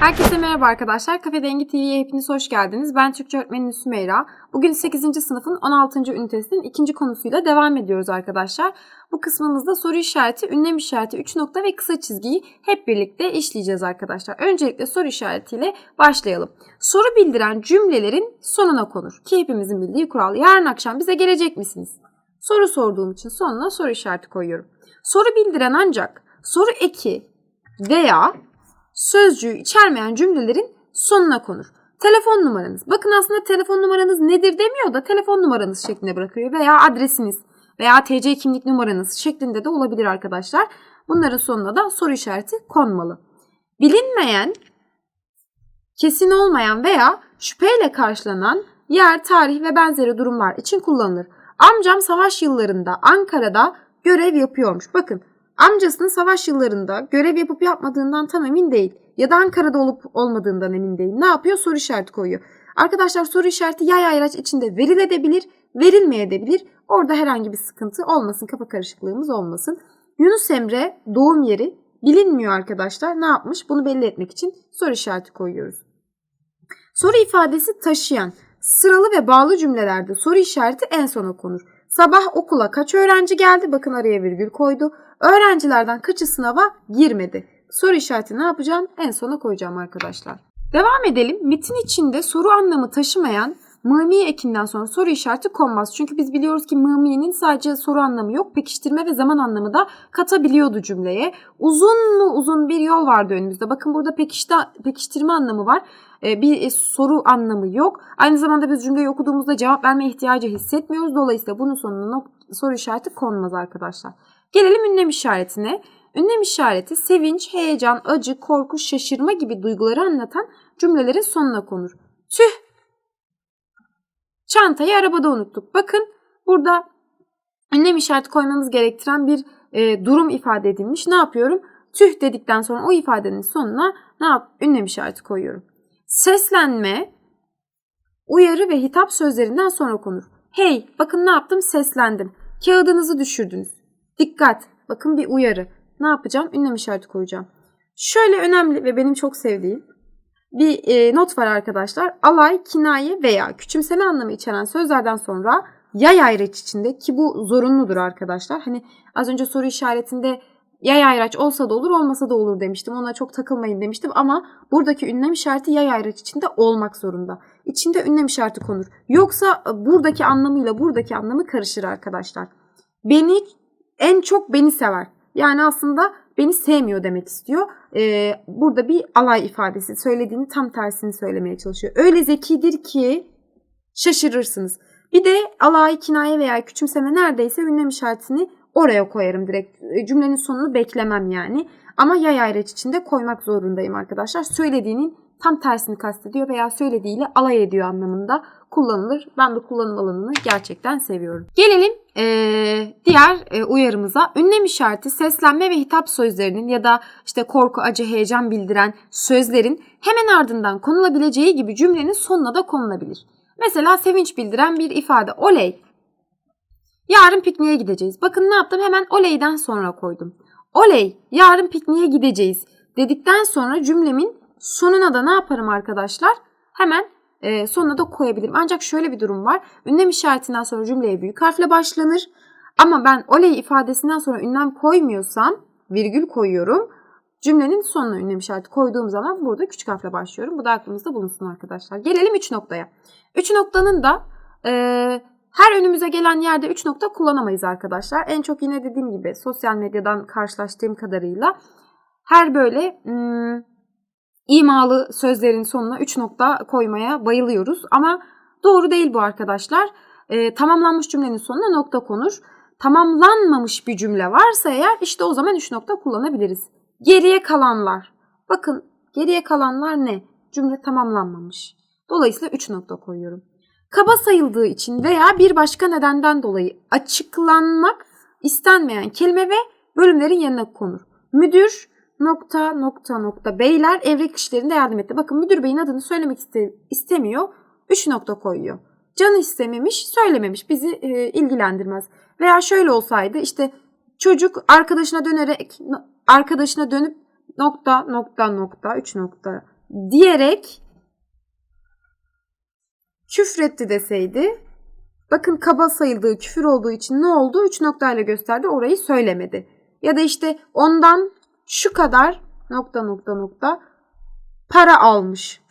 Herkese merhaba arkadaşlar. Kafe Dengi TV'ye hepiniz hoş geldiniz. Ben Türkçe öğretmeni Sümeyra. Bugün 8. sınıfın 16. ünitesinin ikinci konusuyla devam ediyoruz arkadaşlar. Bu kısmımızda soru işareti, ünlem işareti, 3 nokta ve kısa çizgiyi hep birlikte işleyeceğiz arkadaşlar. Öncelikle soru işaretiyle başlayalım. Soru bildiren cümlelerin sonuna konur. Ki hepimizin bildiği kural. Yarın akşam bize gelecek misiniz? Soru sorduğum için sonuna soru işareti koyuyorum. Soru bildiren ancak soru eki veya sözcüğü içermeyen cümlelerin sonuna konur. Telefon numaranız. Bakın aslında telefon numaranız nedir demiyor da telefon numaranız şeklinde bırakıyor veya adresiniz veya TC kimlik numaranız şeklinde de olabilir arkadaşlar. Bunların sonuna da soru işareti konmalı. Bilinmeyen, kesin olmayan veya şüpheyle karşılanan yer, tarih ve benzeri durumlar için kullanılır. Amcam savaş yıllarında Ankara'da görev yapıyormuş. Bakın Amcasının savaş yıllarında görev yapıp yapmadığından tam emin değil. Ya da Ankara'da olup olmadığından emin değil. Ne yapıyor? Soru işareti koyuyor. Arkadaşlar soru işareti yay ayraç içinde verilebilir, verilmeyebilir. Orada herhangi bir sıkıntı olmasın, kafa karışıklığımız olmasın. Yunus Emre doğum yeri bilinmiyor arkadaşlar. Ne yapmış? Bunu belli etmek için soru işareti koyuyoruz. Soru ifadesi taşıyan sıralı ve bağlı cümlelerde soru işareti en sona konur. Sabah okula kaç öğrenci geldi? Bakın araya virgül koydu. Öğrencilerden kaçı sınava girmedi? Soru işareti ne yapacağım? En sona koyacağım arkadaşlar. Devam edelim. Metin içinde soru anlamı taşımayan mımi ekinden sonra soru işareti konmaz. Çünkü biz biliyoruz ki mımi'nin sadece soru anlamı yok. Pekiştirme ve zaman anlamı da katabiliyordu cümleye. Uzun mu uzun bir yol vardı önümüzde. Bakın burada pekişti, pekiştirme anlamı var. Ee, bir e, soru anlamı yok. Aynı zamanda biz cümleyi okuduğumuzda cevap verme ihtiyacı hissetmiyoruz. Dolayısıyla bunun sonuna soru işareti konmaz arkadaşlar. Gelelim ünlem işaretine. Ünlem işareti sevinç, heyecan, acı, korku, şaşırma gibi duyguları anlatan cümlelerin sonuna konur. Tüh! Çantayı arabada unuttuk. Bakın burada ünlem işareti koymamız gerektiren bir e, durum ifade edilmiş. Ne yapıyorum? Tüh dedikten sonra o ifadenin sonuna ne yap? Ünlem işareti koyuyorum. Seslenme, uyarı ve hitap sözlerinden sonra konur. Hey, bakın ne yaptım? Seslendim. Kağıdınızı düşürdünüz. Dikkat! Bakın bir uyarı. Ne yapacağım? Ünlem işareti koyacağım. Şöyle önemli ve benim çok sevdiğim bir e, not var arkadaşlar. Alay, kinaye veya küçümseme anlamı içeren sözlerden sonra yay ayraç içinde ki bu zorunludur arkadaşlar. Hani az önce soru işaretinde yay ayraç olsa da olur olmasa da olur demiştim. Ona çok takılmayın demiştim ama buradaki ünlem işareti yay ayraç içinde olmak zorunda. İçinde ünlem işareti konur. Yoksa buradaki anlamıyla buradaki anlamı karışır arkadaşlar. Beni en çok beni sever. Yani aslında beni sevmiyor demek istiyor. Ee, burada bir alay ifadesi söylediğini tam tersini söylemeye çalışıyor. Öyle zekidir ki şaşırırsınız. Bir de alay, kinaye veya küçümseme neredeyse ünlem işaretini oraya koyarım direkt. E, cümlenin sonunu beklemem yani. Ama yay ayraç içinde koymak zorundayım arkadaşlar. Söylediğinin tam tersini kastediyor veya söylediğiyle alay ediyor anlamında kullanılır. Ben bu kullanım alanını gerçekten seviyorum. Gelelim ee, diğer e, uyarımıza. Ünlem işareti seslenme ve hitap sözlerinin ya da işte korku, acı, heyecan bildiren sözlerin hemen ardından konulabileceği gibi cümlenin sonuna da konulabilir. Mesela sevinç bildiren bir ifade. Oley! Yarın pikniğe gideceğiz. Bakın ne yaptım? Hemen oley'den sonra koydum. Oley! Yarın pikniğe gideceğiz dedikten sonra cümlemin sonuna da ne yaparım arkadaşlar? Hemen e, sonuna da koyabilirim. Ancak şöyle bir durum var. Ünlem işaretinden sonra cümleye büyük harfle başlanır. Ama ben oley ifadesinden sonra ünlem koymuyorsam virgül koyuyorum. Cümlenin sonuna ünlem işareti koyduğum zaman burada küçük harfle başlıyorum. Bu da aklımızda bulunsun arkadaşlar. Gelelim 3 noktaya. 3 noktanın da e, her önümüze gelen yerde 3 nokta kullanamayız arkadaşlar. En çok yine dediğim gibi sosyal medyadan karşılaştığım kadarıyla her böyle hmm, imalı sözlerin sonuna 3 nokta koymaya bayılıyoruz. Ama doğru değil bu arkadaşlar. E, tamamlanmış cümlenin sonuna nokta konur. Tamamlanmamış bir cümle varsa eğer işte o zaman 3 nokta kullanabiliriz. Geriye kalanlar. Bakın geriye kalanlar ne? Cümle tamamlanmamış. Dolayısıyla 3 nokta koyuyorum. Kaba sayıldığı için veya bir başka nedenden dolayı açıklanmak istenmeyen kelime ve bölümlerin yerine konur. Müdür, nokta nokta nokta beyler evrak işlerinde yardım etti. Bakın müdür beyin adını söylemek iste, istemiyor. Üç nokta koyuyor. Canı istememiş, söylememiş. Bizi e, ilgilendirmez. Veya şöyle olsaydı işte çocuk arkadaşına dönerek arkadaşına dönüp nokta nokta nokta üç nokta diyerek küfretti deseydi bakın kaba sayıldığı küfür olduğu için ne oldu? 3 noktayla gösterdi orayı söylemedi. Ya da işte ondan şu kadar nokta nokta nokta para almış.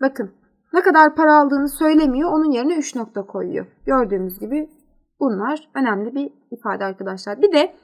Bakın ne kadar para aldığını söylemiyor. Onun yerine 3 nokta koyuyor. Gördüğümüz gibi bunlar önemli bir ifade arkadaşlar. Bir de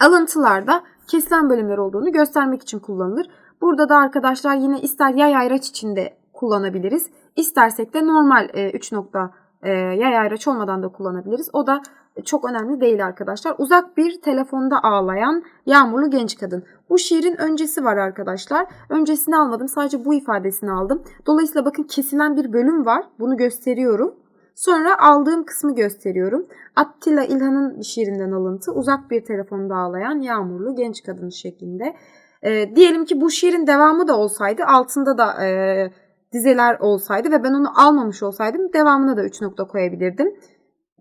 alıntılarda kesilen bölümler olduğunu göstermek için kullanılır. Burada da arkadaşlar yine ister yay ayraç içinde kullanabiliriz. İstersek de normal 3 nokta e, yay ayraç olmadan da kullanabiliriz. O da çok önemli değil arkadaşlar. Uzak bir telefonda ağlayan yağmurlu genç kadın. Bu şiirin öncesi var arkadaşlar. Öncesini almadım. Sadece bu ifadesini aldım. Dolayısıyla bakın kesilen bir bölüm var. Bunu gösteriyorum. Sonra aldığım kısmı gösteriyorum. Attila İlhan'ın şiirinden alıntı. Uzak bir telefonda ağlayan yağmurlu genç kadın şeklinde. E, diyelim ki bu şiirin devamı da olsaydı altında da e, dizeler olsaydı ve ben onu almamış olsaydım devamına da 3 nokta koyabilirdim.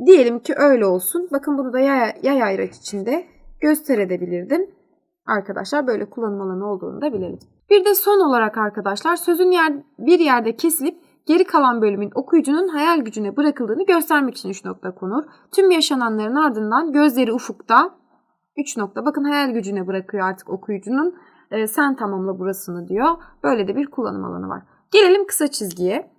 Diyelim ki öyle olsun. Bakın bunu da yay, yay ayraç içinde gösterebilirdim. Arkadaşlar böyle kullanım alanı olduğunu da bilelim. Bir de son olarak arkadaşlar sözün yer, bir yerde kesilip geri kalan bölümün okuyucunun hayal gücüne bırakıldığını göstermek için 3 nokta konur. Tüm yaşananların ardından gözleri ufukta 3 nokta. Bakın hayal gücüne bırakıyor artık okuyucunun. E, sen tamamla burasını diyor. Böyle de bir kullanım alanı var. Gelelim kısa çizgiye.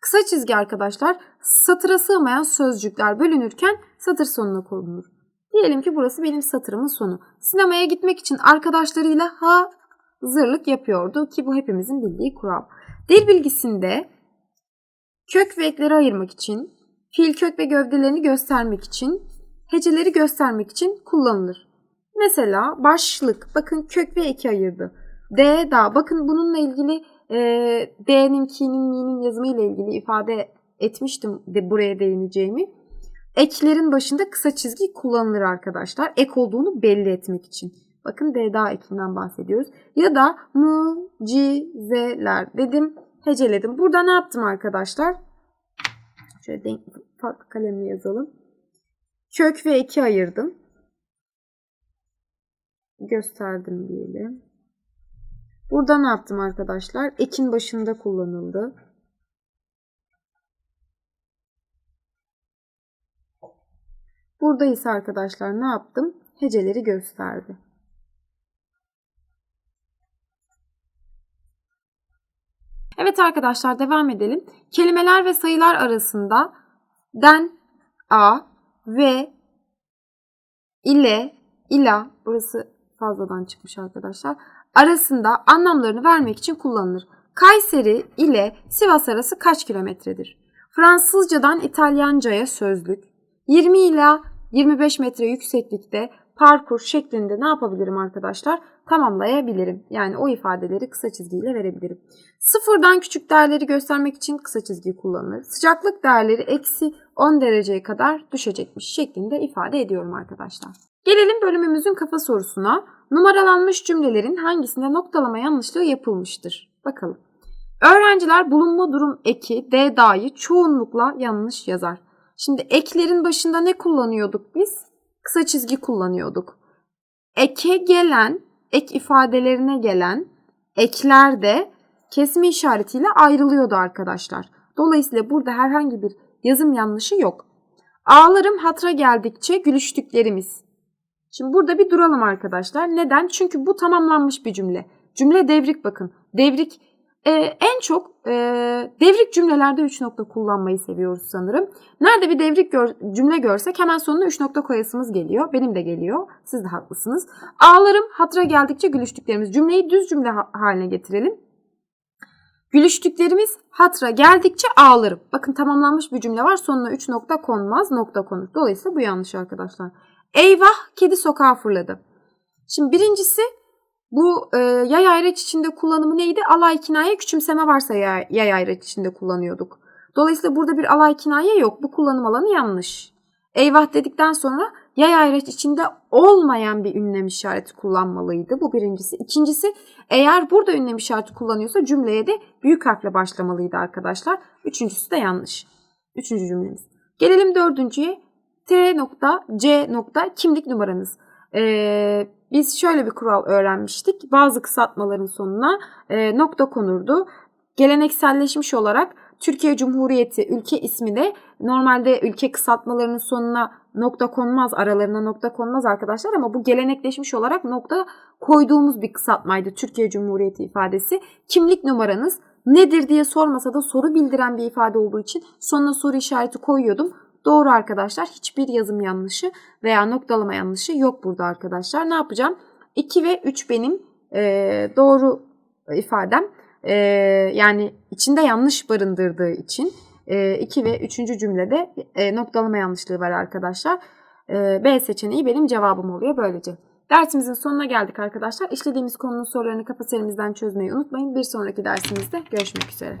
Kısa çizgi arkadaşlar satıra sığmayan sözcükler bölünürken satır sonuna konulur. Diyelim ki burası benim satırımın sonu. Sinemaya gitmek için arkadaşlarıyla hazırlık yapıyordu ki bu hepimizin bildiği kural. Dil bilgisinde kök ve ekleri ayırmak için, fiil kök ve gövdelerini göstermek için, heceleri göstermek için kullanılır. Mesela başlık, bakın kök ve eki ayırdı. D, da, bakın bununla ilgili e, D'nin, K'nin, Y'nin yazımı ile ilgili ifade etmiştim de buraya değineceğimi. Eklerin başında kısa çizgi kullanılır arkadaşlar. Ek olduğunu belli etmek için. Bakın D daha ekinden bahsediyoruz. Ya da mucizeler dedim, heceledim. Burada ne yaptım arkadaşlar? Şöyle denk, farklı kalemle yazalım. Kök ve eki ayırdım. Gösterdim diyelim. Burada ne yaptım arkadaşlar? Ekin başında kullanıldı. Burada ise arkadaşlar ne yaptım? Heceleri gösterdi. Evet arkadaşlar devam edelim. Kelimeler ve sayılar arasında den, a, ve, ile, ila, burası fazladan çıkmış arkadaşlar arasında anlamlarını vermek için kullanılır. Kayseri ile Sivas arası kaç kilometredir? Fransızcadan İtalyancaya sözlük. 20 ila 25 metre yükseklikte parkur şeklinde ne yapabilirim arkadaşlar? Tamamlayabilirim. Yani o ifadeleri kısa çizgiyle verebilirim. Sıfırdan küçük değerleri göstermek için kısa çizgi kullanılır. Sıcaklık değerleri eksi 10 dereceye kadar düşecekmiş şeklinde ifade ediyorum arkadaşlar. Gelelim bölümümüzün kafa sorusuna. Numaralanmış cümlelerin hangisinde noktalama yanlışlığı yapılmıştır? Bakalım. Öğrenciler bulunma durum eki D da'yı çoğunlukla yanlış yazar. Şimdi eklerin başında ne kullanıyorduk biz? Kısa çizgi kullanıyorduk. Eke gelen, ek ifadelerine gelen ekler de kesme işaretiyle ayrılıyordu arkadaşlar. Dolayısıyla burada herhangi bir yazım yanlışı yok. Ağlarım hatra geldikçe gülüştüklerimiz. Şimdi burada bir duralım arkadaşlar. Neden? Çünkü bu tamamlanmış bir cümle. Cümle devrik bakın. Devrik e, en çok e, devrik cümlelerde 3 nokta kullanmayı seviyoruz sanırım. Nerede bir devrik gör, cümle görsek hemen sonuna 3 nokta koyasımız geliyor. Benim de geliyor. Siz de haklısınız. Ağlarım hatıra geldikçe gülüştüklerimiz. Cümleyi düz cümle haline getirelim. Gülüştüklerimiz hatıra geldikçe ağlarım. Bakın tamamlanmış bir cümle var. Sonuna 3 nokta konmaz, nokta konur. Dolayısıyla bu yanlış arkadaşlar. Eyvah kedi sokağa fırladı. Şimdi birincisi bu e, yay ayraç içinde kullanımı neydi? Alay kinaye küçümseme varsa yay, yay ayraç içinde kullanıyorduk. Dolayısıyla burada bir alay kinaye yok. Bu kullanım alanı yanlış. Eyvah dedikten sonra yay ayraç içinde olmayan bir ünlem işareti kullanmalıydı. Bu birincisi. İkincisi eğer burada ünlem işareti kullanıyorsa cümleye de büyük harfle başlamalıydı arkadaşlar. Üçüncüsü de yanlış. Üçüncü cümlemiz. Gelelim dördüncüye. T nokta C nokta kimlik numaranız. Ee, biz şöyle bir kural öğrenmiştik. Bazı kısaltmaların sonuna e, nokta konurdu. Gelenekselleşmiş olarak Türkiye Cumhuriyeti ülke ismi de normalde ülke kısaltmalarının sonuna nokta konmaz, aralarına nokta konmaz arkadaşlar ama bu gelenekleşmiş olarak nokta koyduğumuz bir kısaltmaydı Türkiye Cumhuriyeti ifadesi. Kimlik numaranız nedir diye sormasa da soru bildiren bir ifade olduğu için sonuna soru işareti koyuyordum. Doğru arkadaşlar. Hiçbir yazım yanlışı veya noktalama yanlışı yok burada arkadaşlar. Ne yapacağım? 2 ve 3 benim e, doğru ifadem. E, yani içinde yanlış barındırdığı için 2 ve 3. cümlede e, noktalama yanlışlığı var arkadaşlar. E, B seçeneği benim cevabım oluyor böylece. Dersimizin sonuna geldik arkadaşlar. İşlediğimiz konunun sorularını kafa çözmeyi unutmayın. Bir sonraki dersimizde görüşmek üzere.